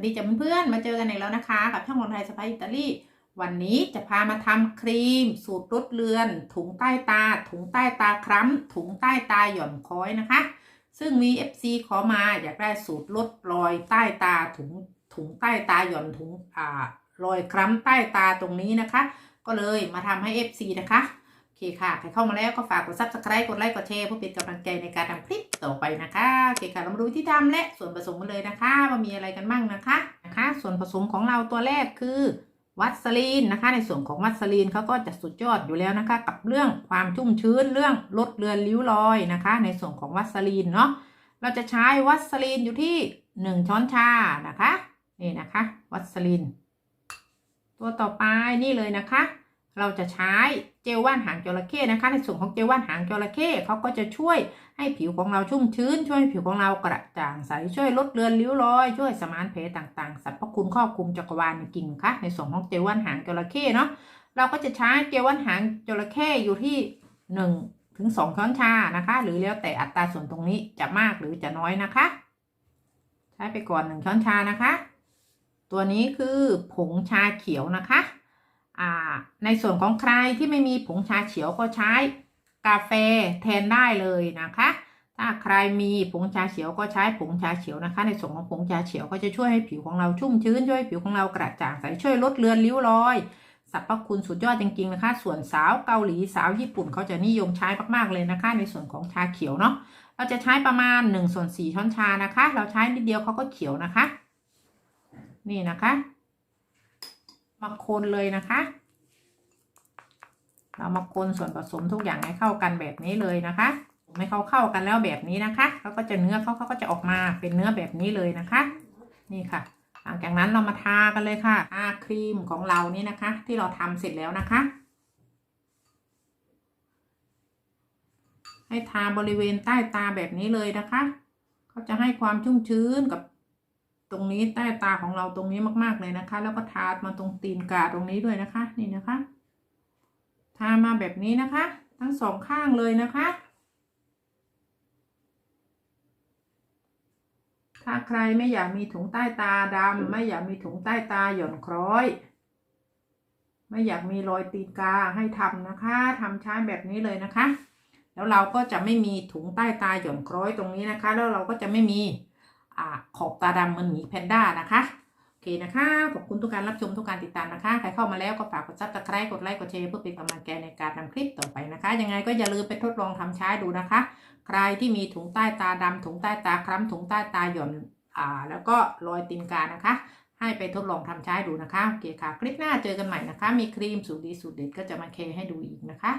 วัสดีจ้ะเพื่อนๆมาเจอกันอีกแล้วนะคะ กับช่องคนไทยสไปอิตาลีวันนี้จะพามาทำครีม สูตรลดเลือน ถุงใต้ตา ถุงใต้ตาคล้ำถุงใต้ตาหย่อนค้อยนะคะ ซึ่งมี FC ขอมาอยากได้สูตรลดรอยใต้ตาถุงถุงใต้ตาหย่อนถุงอ่ารอยคล้ำใต้ตาตรงนี้นะคะ ก็เลยมาทำให้ FC นะคะ เคค่ะ ใครเข้ามาแล้วก็ฝากกด subscribe กดไลค์ กดแชร์เพื่อเป็นกำลังใจในการทำคลิปต่อไปนะคะโอเคค่ะเรามาดูวิธีทำและส่วนผสมกันเลยนะคะ ว่ามีอะไรกันบ้างนะคะนะคะ ส่วนผสมของเราตัวแรกคือวัสลีนนะคะ ในส่วนของวัสลีนเขาก็จะสุดยอดอยู่แล้วนะคะ กับเรื่องความชุ่มชื้นเรื่องลดเลือนริ้วรอยนะคะ ในส่วนของวัสลีนเนาะเราจะใช้วัสลีนอยู่ที่1ช้อนชานะคะ นี่นะคะ วัสลีน ตัวต่อไปนี่เลยนะคะ เราจะใช้เจลว่านหางจระเข้นะคะ ในส่วนของเจลว่านหางจระเข้เขาก็จะช่วยให้ผิวของเราชุ่มชื้น ช่วยให้ผิวของเรากระจ่างใสช่วยลดเลือนริ้วรอย ช่วยสมานแผลต่างๆสรรพคุณครอบคลุมจักรวาลจริงค่ะ ในส่วนของเจลว่านหางจระเข้เนาะเราก็จะใช้เจลว่านหางจระเข้อยู่ที่หนึ่งถึงสองช้อนชานะคะ หรือแล้วแต่อัตราส่วนตรงนี้จะมากหรือจะน้อยนะคะ ใช้ไปก่อนหนึ่งช้อนชานะคะ ตัวนี้คือผงชาเขียวนะคะ ในส่วนของใครที่ไม่มีผงชาเขียวก็ใช้กาแฟแทนได้เลยนะคะ ถ้าใครมีผงชาเขียวก็ใช้ผงชาเขียวนะคะ ในส่วนของผงชาเขียวก็จะช่วยให้ผิวของเราชุ่มชื้นช่วยให้ผิวของเรากระจ่างใสช่วยลดเลือนริ้วรอยสรรพคุณสุดยอดจริงๆนะคะ ส่วนสาวเกาหลีสาวญี่ปุ่นเขาจะนิยมใช้มากๆเลยนะคะ ในส่วนของชาเขียวเนาะเราจะใช้ประมาณ1ส่วน4ช้อนชานะคะ เราใช้นิดเดียวเขาก็เขียวนะคะ นี่นะคะ มาคนเลยนะคะ เรามาคนส่วนผสมทุกอย่างให้เข้ากันแบบนี้เลยนะคะไม่เขาเข้ากันแล้วแบบนี้นะคะเขาก็จะเนื้อเขาเขาก็จะออกมาเป็นเนื้อแบบนี้เลยนะคะ นี่ค่ะ หลังจากนั้นเรามาทากันเลยค่ะทาครีมของเรานี่นะคะ ที่เราทำเสร็จแล้วนะคะ ให้ทาบริเวณใต้ตาแบบนี้เลยนะคะเขาจะให้ความชุ่มชื้นกับ ตรงนี้ใต้ตาของเราตรงนี้มากๆเลยนะคะ แล้วก็ทามาตรงตีนกาตรงนี้ด้วยนะคะ นี่นะคะ ทามาแบบนี้นะคะ ทั้งสองข้างเลยนะคะถ้าใครไม่อยากมีถุงใต้ตาดำไม่อยากมีถุงใต้ตาหย่อนคล้อย ไม่อยากมีรอยตีนกาให้ทำนะคะทำใช้แบบนี้เลยนะคะ แล้วเราก็จะไม่มีถุงใต้ตาหย่อนคล้อยตรงนี้นะคะ แล้วเราก็จะไม่มี อขอบตาดำเหมือนหมีแพนด้านะคะโอเคนะคะ ขอบคุณทุกการรับชมทุกการติดตามนะคะ ใครเข้ามาแล้วก็ฝากกดซับสไครต์กดไลค์กดแชร์เพื่อเป็นกำลังใจในการทำคลิปต่อไปนะคะ ยังไงก็อย่าลืมไปทดลองทำใช้ดูนะคะ ใครที่มีถุงใต้ตาดำถุงใต้ตาคล้ำถุงใต้ตาหย่อนอ่าแล้วก็รอยตีนกานะคะ ให้ไปทดลองทำใช้ดูนะคะโอเคค่ะ คลิปหน้าเจอกันใหม่นะคะ มีครีมสูตรดีสูตรเด็ดก็จะมาแชร์ให้ดูอีกนะคะ